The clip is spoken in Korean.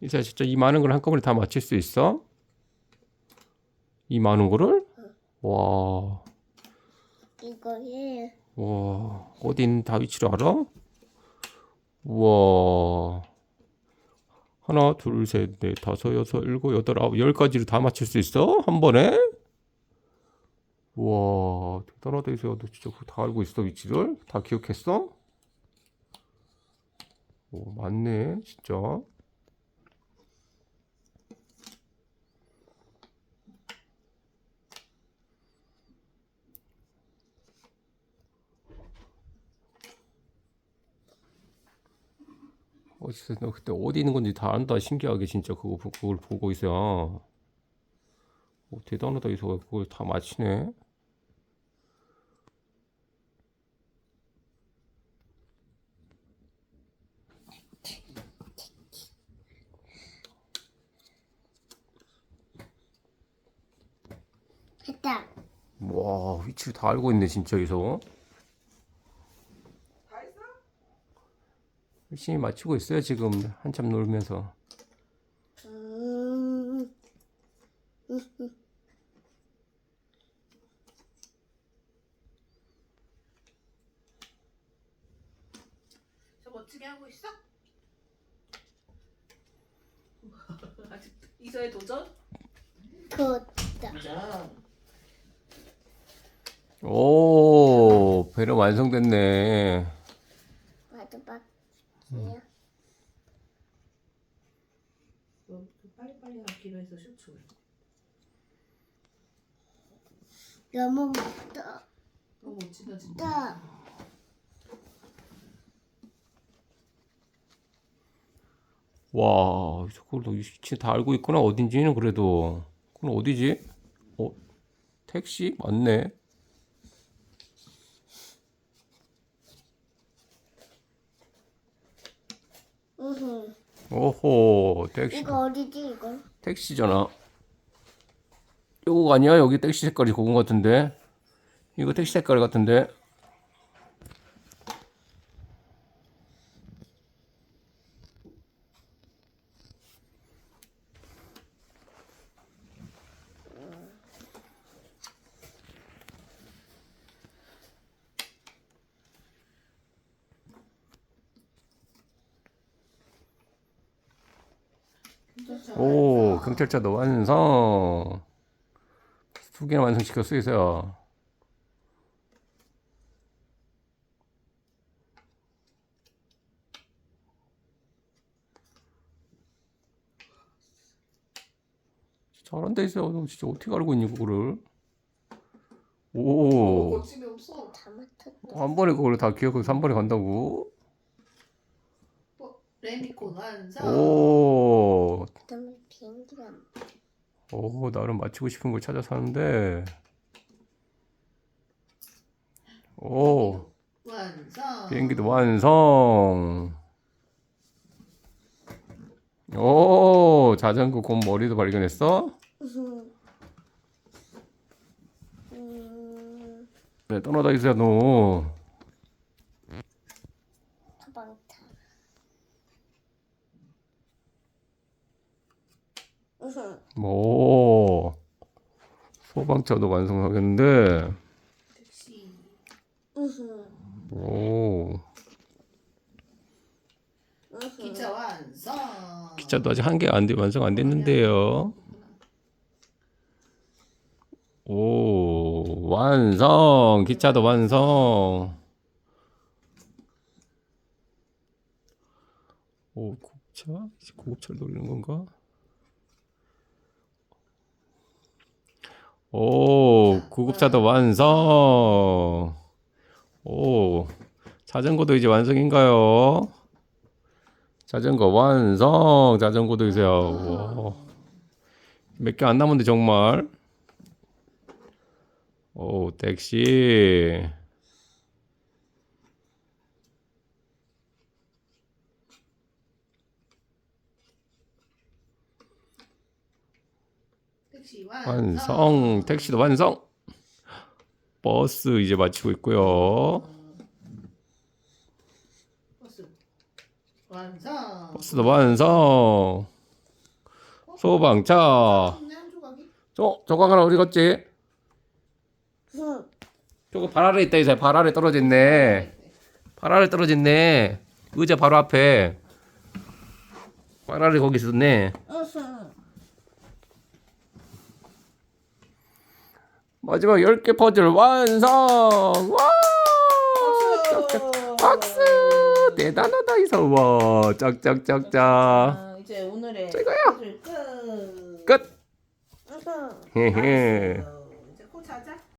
이사 진짜 이 많은 걸 한꺼번에 다 맞힐 수 있어? 이 많은 거를? 와, 이거에 와, 어디 있는 다 위치를 알아? 우와. 하나, 둘, 셋, 넷, 다섯, 여섯, 일곱, 여덟, 아홉, 열 가지를 다 맞힐 수 있어? 한 번에? 우와, 대단하다, 이소야. 너 진짜 다 알고 있어, 위치를? 다 기억했어? 오, 맞네, 진짜. 어디서 너 그때 어디 있는 건지 다 안다 신기하게 진짜 그거 보- 그걸 보고 있어. 오, 대단하다 이소 그걸 다 맞히네. 와 위치를 다 알고 있네 진짜 이소. 다 했어? 열심히 맞추고 있어요 지금 한참 놀면서. 음, 저 멋지게 하고 있어? 아직 이서의 도전? 걷다. 도전. 오 배려 완성됐네. 마지막. 너 빨리빨리 하기로 해서 쇼츠. 너무 멋다. 너무 멋지다 진짜. 와 그걸 너 위치 다 알고 있구나 어딘지는 그래도. 그건 어디지? 어 택시 맞네. 으흠. 오호 택시. 이거 어디지 이거? 택시잖아. 요거 아니야? 여기 택시 색깔이 그건 같은데. 이거 택시 색깔 같은데. 오, 경찰차도 완성. 두 개나 완성시켰어, 이서야. 잘한다. 너 진짜 어떻게 알고 있니, 그거를? 오, 거침이 없어. 다 맡았다. 한 번에 그걸 다 기억해서 한 번에 간다고? 어, 레미콘 완성. 오, 그다음에 오, 나름 맞추고 싶은 걸 찾아서 하는데. 오. 완성. 비행기도 완성. 오, 자전거 곰 머리도 발견했어? 음, 네, 떠나다 있어야 너. 으흠. 오, 소방차도 완성하겠는데. 오. 기차 완성. 기차도 아직 한 개 안 돼, 완성 안 됐는데요. 오, 완성. 기차도 완성. 오, 고급차? 고급차를 노리는 건가? 오, 구급차도 완성. 오, 자전거도 이제 완성인가요? 자전거 완성. 자전거도 이제 몇개 안 남았는데 정말. 오, 택시. 택시 완성. 택시도 완성. 버스 이제 마치고 있고요. 버스 완성. 버스도 완성. 소방차. 한 조각이. 저 조각 하나 어디 갔지? 저거 발 아래 있다 이제 발 아래 떨어졌네. 발 아래 떨어졌네. 의자 바로 앞에. 발 아래 거기 있었네. 마지막 10개 퍼즐 완성! 와! 박수. 박수! 대단하다 이서워. 짝짝짝짝. 아, 이제 오늘의 최고야. 퍼즐 끝. 끝! 헤헤.